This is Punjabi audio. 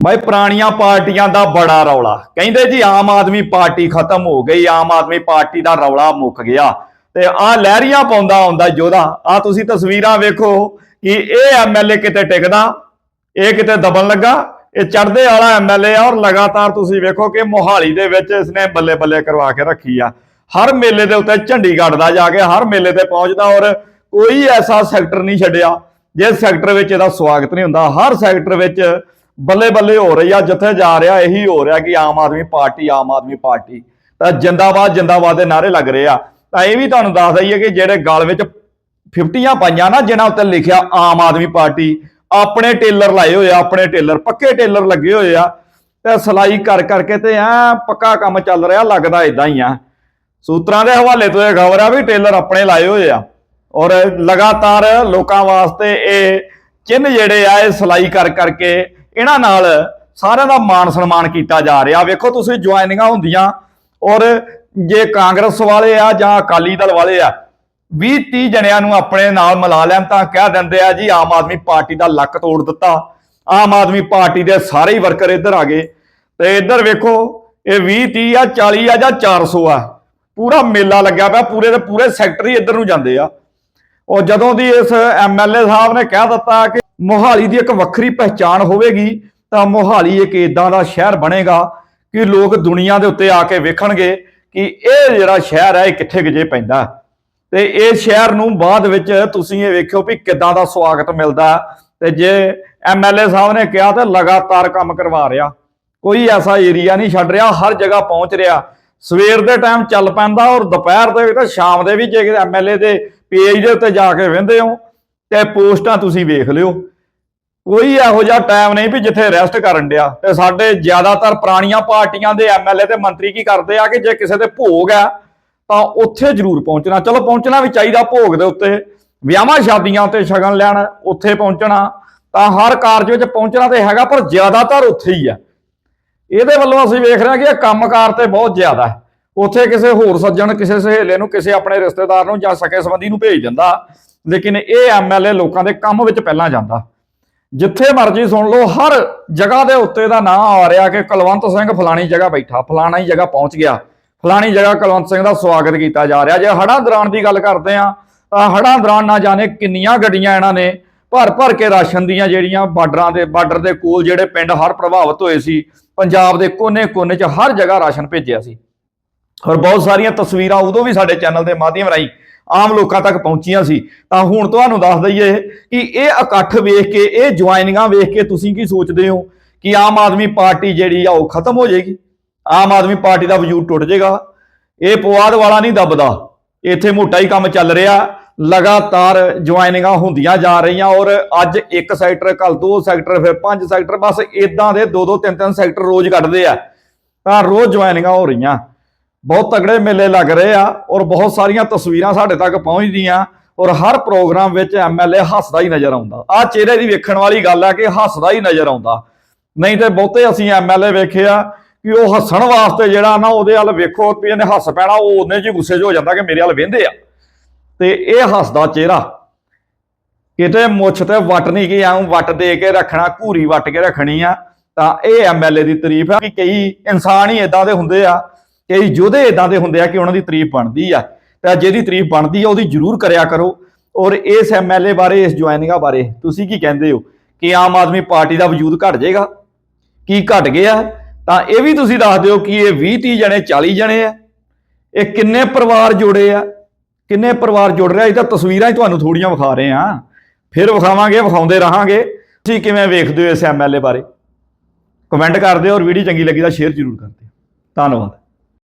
ਭਾਈ ਪੁਰਾਣੀਆਂ ਪਾਰਟੀਆਂ ਦਾ ਬੜਾ ਰੌਲਾ। ਕਹਿੰਦੇ ਜੀ, ਆਮ ਆਦਮੀ ਪਾਰਟੀ ਖਤਮ ਹੋ ਗਈ, ਆਮ ਆਦਮੀ ਪਾਰਟੀ ਦਾ ਰੌਲਾ ਮੁੱਕ ਗਿਆ। ਤੇ ਆ ਲਹਿਰੀਆਂ ਪਾਉਂਦਾ ਆਉਂਦਾ ਜੋਧਾ ਆ ਤੁਸੀਂ ਤਸਵੀਰਾਂ ਵੇਖੋ ਕਿ ਇਹ ਐਮਐਲਏ ਕਿਤੇ ਟਿਕਦਾ, ਇਹ ਕਿਤੇ ਦਬਣ ਲੱਗਾ, ਇਹ ਚੜਦੇ ਵਾਲਾ ਐਮਐਲਏ ਆ ਔਰ ਲਗਾਤਾਰ ਤੁਸੀਂ ਵੇਖੋ ਕਿ ਮੋਹਾਲੀ ਦੇ ਵਿੱਚ ਇਸਨੇ ਬੱਲੇ ਬੱਲੇ ਕਰਵਾ ਕੇ ਰੱਖੀ ਆ। ਹਰ ਮੇਲੇ ਦੇ ਉੱਤੇ ਝੰਡੀ ਗੱਡਦਾ ਜਾ ਕੇ ਹਰ ਮੇਲੇ ਤੇ ਪਹੁੰਚਦਾ ਔਰ ਕੋਈ ਐਸਾ ਸੈਕਟਰ ਨਹੀਂ ਛੱਡਿਆ, ਜਿਸ ਸੈਕਟਰ ਵਿੱਚ ਇਹਦਾ ਸਵਾਗਤ ਨਹੀਂ ਹੁੰਦਾ। ਹਰ ਸੈਕਟਰ ਵਿੱਚ ਬੱਲੇ ਬੱਲੇ ਹੋ ਰਹੀ ਆ, ਜਿੱਥੇ ਜਾ ਰਿਹਾ ਇਹੀ ਹੋ ਰਿਹਾ ਕਿ ਆਮ ਆਦਮੀ ਪਾਰਟੀ, ਆਮ ਆਦਮੀ ਪਾਰਟੀ। ਤਾਂ ਜਿੰਦਾਬਾਦ ਜਿੰਦਾਬਾਦ ਦੇ ਨਾਰੇ ਲੱਗ ਰਹੇ ਆ। ਤਾਂ ਇਹ ਵੀ ਤੁਹਾਨੂੰ ਦੱਸ ਦਈਏ ਕਿ ਜਿਹੜੇ ਗਲ ਵਿੱਚ 50 ਪਾਈਆਂ ਨਾ, ਜਿਨ੍ਹਾਂ ਉੱਤੇ ਲਿਖਿਆ ਆਮ ਆਦਮੀ ਪਾਰਟੀ, ਆਪਣੇ ਟੇਲਰ ਲਾਏ ਹੋਏ ਆ, ਆਪਣੇ ਟੇਲਰ, ਪੱਕੇ ਟੇਲਰ ਲੱਗੇ ਹੋਏ ਆ। ਤੇ ਸਲਾਈ ਕਰ ਕਰਕੇ ਤੇ ਐ ਪੱਕਾ ਕੰਮ ਚੱਲ ਰਿਹਾ, ਲੱਗਦਾ ਇਦਾਂ ਹੀ ਆ। ਸੂਤਰਾਂ ਦੇ ਹਵਾਲੇ ਤੋਂ ਇਹ ਖਬਰ ਆ ਵੀ ਟੇਲਰ ਆਪਣੇ ਲਾਏ ਹੋਏ ਆ। ਔਰ ਲਗਾਤਾਰ ਲੋਕਾਂ ਵਾਸਤੇ ਇਹ ਚਿੰਨ੍ਹ ਜਿਹੜੇ ਆ, ਇਹ ਸਲਾਈ ਕਰ ਕਰਕੇ ਇਹਨਾਂ ਨਾਲ ਸਾਰਿਆਂ ਦਾ ਮਾਣ ਸਨਮਾਨ ਕੀਤਾ ਜਾ ਰਿਹਾ। ਵੇਖੋ ਤੁਸੀਂ ਜੁਆਇਨਿੰਗਾਂ ਹੁੰਦੀਆਂ ਔਰ ਜੇ ਕਾਂਗਰਸ ਵਾਲੇ ਆ ਜਾਂ ਅਕਾਲੀ ਦਲ ਵਾਲੇ ਆ 20 30 ਜਣਿਆਂ ਨੂੰ ਆਪਣੇ ਨਾਲ ਮਿਲਾ ਲੈਣ ਤਾਂ ਕਹਿ ਦਿੰਦੇ ਆ ਜੀ, ਆਮ ਆਦਮੀ ਪਾਰਟੀ ਦਾ ਲੱਕ ਤੋੜ ਦਿੱਤਾ। ਆਮ ਆਦਮੀ ਪਾਰਟੀ ਦੇ ਸਾਰੇ ਹੀ ਵਰਕਰ ਇੱਧਰ ਆ ਗਏ। ਤੇ ਇੱਧਰ ਵੇਖੋ, ਇਹ 20 30 ਆ 40 ਆ ਜਾਂ 400 ਆ, ਪੂਰਾ ਮੇਲਾ ਲੱਗਿਆ ਪਿਆ, ਪੂਰੇ ਦੇ ਪੂਰੇ ਸੈਕਟਰ ਹੀ ਇੱਧਰ ਨੂੰ ਜਾਂਦੇ ਆ। ਉਹ ਜਦੋਂ ਦੀ ਇਸ ਐਮਐਲਏ ਸਾਹਿਬ ਨੇ ਕਹਿ ਦਿੱਤਾ ਕਿ ਮੋਹਾਲੀ ਦੀ ਇੱਕ ਵੱਖਰੀ ਪਹਿਚਾਣ ਹੋਵੇਗੀ, ਤਾਂ ਮੋਹਾਲੀ ਇੱਕ ਇਦਾਂ ਦਾ ਸ਼ਹਿਰ ਬਣੇਗਾ ਕਿ ਲੋਕ ਦੁਨੀਆ ਦੇ ਉੱਤੇ ਆ ਕੇ ਵੇਖਣਗੇ ਕਿ ਇਹ ਜਿਹੜਾ ਸ਼ਹਿਰ ਹੈ, ਇਹ ਕਿੱਥੇ ਗਜੇ ਪੈਂਦਾ। ਤੇ ਇਹ ਸ਼ਹਿਰ ਨੂੰ ਬਾਅਦ ਵਿੱਚ ਤੁਸੀਂ ਇਹ ਵੇਖਿਓ ਵੀ ਕਿੱਦਾਂ ਦਾ ਸਵਾਗਤ ਮਿਲਦਾ ਤੇ ਜੇ ਐਮਐਲਏ ਸਾਹਿਬ ਨੇ ਕਿਹਾ ਤਾਂ ਲਗਾਤਾਰ ਕੰਮ ਕਰਵਾ ਰਿਹਾ। ਕੋਈ ਐਸਾ ਏਰੀਆ ਨਹੀਂ ਛੱਡ ਰਿਹਾ, ਹਰ ਜਗ੍ਹਾ ਪਹੁੰਚ ਰਿਹਾ। ਸਵੇਰ ਦੇ ਟਾਈਮ ਚੱਲ ਪੈਂਦਾ ਔਰ ਦੁਪਹਿਰ ਦੇ ਤੇ ਸ਼ਾਮ ਦੇ ਵੀ ਜੇ ਐਮਐਲਏ ਦੇ ਪੇਜ ਦੇ ਉੱਤੇ ਜਾ ਕੇ ਵਹਿੰਦੇ ਹੋ ਤੇ ਪੋਸਟਾਂ ਤੁਸੀਂ ਵੇਖ ਲਿਓ। ਕੋਈ ਇਹੋ ਜਿਹਾ ਟਾਈਮ ਨਹੀਂ ਵੀ ਜਿੱਥੇ ਰੈਸਟ ਕਰਨ ਡਿਆ। ਤੇ ਸਾਡੇ ਜ਼ਿਆਦਾਤਰ ਪੁਰਾਣੀਆਂ ਪਾਰਟੀਆਂ ਦੇ ਐਮਐਲਏ ਤੇ ਮੰਤਰੀ ਕੀ ਕਰਦੇ ਆ ਕਿ ਜੇ ਕਿਸੇ ਦੇ ਭੋਗ ਆ ਤਾਂ ਉੱਥੇ ਜ਼ਰੂਰ ਪਹੁੰਚਣਾ। ਚਲੋ ਪਹੁੰਚਣਾ ਵੀ ਚਾਹੀਦਾ ਭੋਗ ਦੇ ਉੱਤੇ। ਵਿਆਹਾਂ ਸ਼ਾਦੀਆਂ ਤੇ ਸ਼ਗਨ ਲੈਣ ਉੱਥੇ ਪਹੁੰਚਣਾ। ਤਾਂ ਹਰ ਕਾਰਜ ਵਿੱਚ ਪਹੁੰਚਣਾ ਤੇ ਹੈਗਾ, ਪਰ ਜ਼ਿਆਦਾਤਰ ਉੱਥੇ ਹੀ ਆ। ਇਹਦੇ ਵੱਲੋਂ ਅਸੀਂ ਵੇਖ ਰਹੇ ਹਾਂ ਕਿ ਇਹ ਕੰਮਕਾਰ ਤੇ ਬਹੁਤ ਜ਼ਿਆਦਾ ਹੈ। ਉੱਥੇ ਕਿਸੇ ਹੋਰ ਸੱਜਣ, ਕਿਸੇ ਸਹੇਲੇ ਨੂੰ, ਕਿਸੇ ਆਪਣੇ ਰਿਸ਼ਤੇਦਾਰ ਨੂੰ ਜਾਂ ਸਕੇ ਸੰਬੰਧੀ ਨੂੰ ਭੇਜ ਦਿੰਦਾ। ਲੇਕਿਨ ਇਹ ਐਮਐਲਏ ਲੋਕਾਂ ਦੇ ਕੰਮ ਵਿੱਚ ਪਹਿਲਾਂ ਜਾਂਦਾ। ਜਿੱਥੇ ਮਰਜ਼ੀ ਸੁਣ ਲਓ, ਹਰ ਜਗ੍ਹਾ ਦੇ ਉੱਤੇ ਦਾ ਨਾਂ ਆ ਰਿਹਾ ਕਿ ਕੁਲਵੰਤ ਸਿੰਘ ਫਲਾਣੀ ਜਗ੍ਹਾ ਬੈਠਾ, ਫਲਾਣਾ ਹੀ ਜਗ੍ਹਾ ਪਹੁੰਚ ਗਿਆ। ਫਲਾਣੀ ਜਗ੍ਹਾ ਕੁਲਵੰਤ ਸਿੰਘ ਦਾ ਸਵਾਗਤ ਕੀਤਾ ਜਾ ਰਿਹਾ। ਜੇ ਹੜਾਂ ਦੌਰਾਨ ਦੀ ਗੱਲ ਕਰਦੇ ਆ ਤਾਂ ਹੜਾਂ ਦੌਰਾਨ ਨਾ ਜਾਣੇ ਕਿੰਨੀਆਂ ਗੱਡੀਆਂ ਇਹਨਾਂ ਨੇ ਭਰ ਭਰ ਕੇ ਰਾਸ਼ਨ ਦੀਆਂ ਜਿਹੜੀਆਂ ਬਾਰਡਰਾਂ ਦੇ, ਬਾਰਡਰ ਦੇ ਕੋਲ ਜਿਹੜੇ ਪਿੰਡ ਹਰ ਪ੍ਰਭਾਵਿਤ ਹੋਏ ਸੀ, ਪੰਜਾਬ ਦੇ ਕੋਨੇ-ਕੋਨੇ 'ਚ ਹਰ ਜਗ੍ਹਾ ਰਾਸ਼ਨ ਭੇਜਿਆ ਸੀ। ਔਰ ਬਹੁਤ ਸਾਰੀਆਂ ਤਸਵੀਰਾਂ ਉਦੋਂ ਵੀ ਸਾਡੇ ਚੈਨਲ ਦੇ ਮਾਧਿਅਮ ਰਾਹੀਂ ਆਮ ਲੋਕਾਂ ਤੱਕ ਪਹੁੰਚੀਆਂ ਸੀ। ਤਾਂ ਹੁਣ ਤੁਹਾਨੂੰ ਦੱਸ ਦਈਏ ਕਿ ਇਹ ਇਕੱਠ ਵੇਖ ਕੇ, ਇਹ ਜੁਆਇਨਿੰਗਾਂ ਵੇਖ ਕੇ ਤੁਸੀਂ ਕੀ ਸੋਚਦੇ ਹੋ ਕਿ ਆਮ ਆਦਮੀ ਪਾਰਟੀ ਜਿਹੜੀ ਆ ਉਹ ਖਤਮ ਹੋ ਜਾਏਗੀ? ਆਮ ਆਦਮੀ ਪਾਰਟੀ ਦਾ ਵਜੂਦ ਟੁੱਟ ਜਾਏਗਾ। ਇਹ ਪਵਾਦ ਵਾਲਾ ਨਹੀਂ ਦੱਬਦਾ। ਇੱਥੇ ਮੋਟਾ ਹੀ ਕੰਮ ਚੱਲ ਰਿਹਾ। ਲਗਾਤਾਰ ਜੁਆਇਨਿੰਗਾਂ ਹੁੰਦੀਆਂ ਜਾ ਰਹੀਆਂ ਔਰ ਅੱਜ ਇੱਕ ਸੈਕਟਰ ਕੱਲ ਦੋ ਸੈਕਟਰ, ਫਿਰ ਪੰਜ ਸੈਕਟਰ, ਬਸ ਇਦਾਂ ਦੇ ਦੋ ਦੋ ਤਿੰਨ ਤਿੰਨ ਸੈਕਟਰ ਰੋਜ਼ ਕੱਢਦੇ ਆ। ਤਾਂ ਰੋਜ਼ ਜੁਆਇਨਿੰਗਾਂ ਹੋ ਰਹੀਆਂ। ਬਹੁਤ ਤਗੜੇ ਮੇਲੇ ਲੱਗ ਰਹੇ ਆ ਔਰ ਬਹੁਤ ਸਾਰੀਆਂ ਤਸਵੀਰਾਂ ਸਾਡੇ ਤੱਕ ਪਹੁੰਚਦੀਆਂ ਔਰ ਹਰ ਪ੍ਰੋਗਰਾਮ ਵਿੱਚ ਐਮਐਲਏ ਹੱਸਦਾ ਹੀ ਨਜ਼ਰ ਆਉਂਦਾ। ਆ ਚਿਹਰੇ ਦੀ ਵੇਖਣ ਵਾਲੀ ਗੱਲ ਆ ਕਿ ਹੱਸਦਾ ਹੀ ਨਜ਼ਰ ਆਉਂਦਾ। ਨਹੀਂ ਤੇ ਬਹੁਤੇ ਅਸੀਂ ਐਮਐਲਏ ਵੇਖੇ ਆ ਕਿ ਉਹ ਹੱਸਣ ਵਾਸਤੇ ਜਿਹੜਾ ਨਾ ਉਹਦੇ ਵੱਲ ਵੇਖੋ ਵੀ ਇਹਨੇ ਹੱਸ ਪੈਣਾ, ਉਹ ਉਹਨੇ ਜੀ ਗੁੱਸੇ 'ਚ ਹੋ ਜਾਂਦਾ ਕਿ ਮੇਰੇ ਵੱਲ ਵੇਂਦੇ ਆ। ਤੇ ਇਹ ਹੱਸਦਾ ਚਿਹਰਾ। ਕਿਤੇ ਮੁੱਛ ਤੇ ਵੱਟ ਨਹੀਂ ਕਿ ਐਂ ਵੱਟ ਦੇ ਕੇ ਰੱਖਣਾ, ਘੂਰੀ ਵੱਟ ਕੇ ਰੱਖਣੀ ਆ, ਤਾਂ ਇਹ ਐਮਐਲਏ ਦੀ ਤਾਰੀਫ ਆ ਕਿ ਕਈ ਇਨਸਾਨ ਹੀ ਇਦਾਂ ਦੇ ਹੁੰਦੇ ਆ ਕਈ ਯੋਧੇ ਇਦਾਂ ਦੇ ਹੁੰਦੇ ਆ ਕਿ ਉਹਨਾਂ ਦੀ ਤਾਰੀਫ ਬਣਦੀ ਆ। ਤਾਂ ਜਿਹਦੀ ਤਾਰੀਫ ਬਣਦੀ ਆ, ਉਹਦੀ ਜ਼ਰੂਰ ਕਰਿਆ ਕਰੋ। ਔਰ ਇਸ ਐਮਐਲਏ ਬਾਰੇ, ਇਸ ਜੁਆਇਨਿੰਗਾਂ ਬਾਰੇ ਤੁਸੀਂ ਕੀ ਕਹਿੰਦੇ ਹੋ? ਕਿ ਆਮ ਆਦਮੀ ਪਾਰਟੀ ਦਾ ਵਜੂਦ ਘਟ ਜਾਏਗਾ? ਕੀ ਘਟ ਗਿਆ? ਤਾਂ ਇਹ ਵੀ ਤੁਸੀਂ ਦੱਸ ਦਿਓ ਕਿ ਇਹ 20 30 ਜਣੇ 40 ਜਣੇ ਆ। ਇਹ ਕਿੰਨੇ ਪਰਿਵਾਰ ਜੁੜੇ ਆ? ਕਿੰਨੇ ਪਰਿਵਾਰ ਜੁੜ ਰਿਹਾ ਇਹ ਤਾਂ ਤਸਵੀਰਾਂ ਹੀ ਤੁਹਾਨੂੰ ਥੋੜੀਆਂ ਵਿਖਾ ਰਹੇ ਆ। ਫਿਰ ਵਿਖਾਵਾਂਗੇ, ਵਿਖਾਉਂਦੇ ਰਹਾਂਗੇ। ਤੁਸੀਂ ਕਿਵੇਂ ਵੇਖਦੇ ਹੋ ਇਸ ਐਮਐਲਏ ਬਾਰੇ? ਕਮੈਂਟ ਕਰ ਦਿਓ ਔਰ ਵੀਡੀਓ ਚੰਗੀ ਲੱਗੀ ਤਾਂ ਸ਼ੇਅਰ ਜ਼ਰੂਰ ਕਰ ਦਿਓ। ਧੰਨਵਾਦ।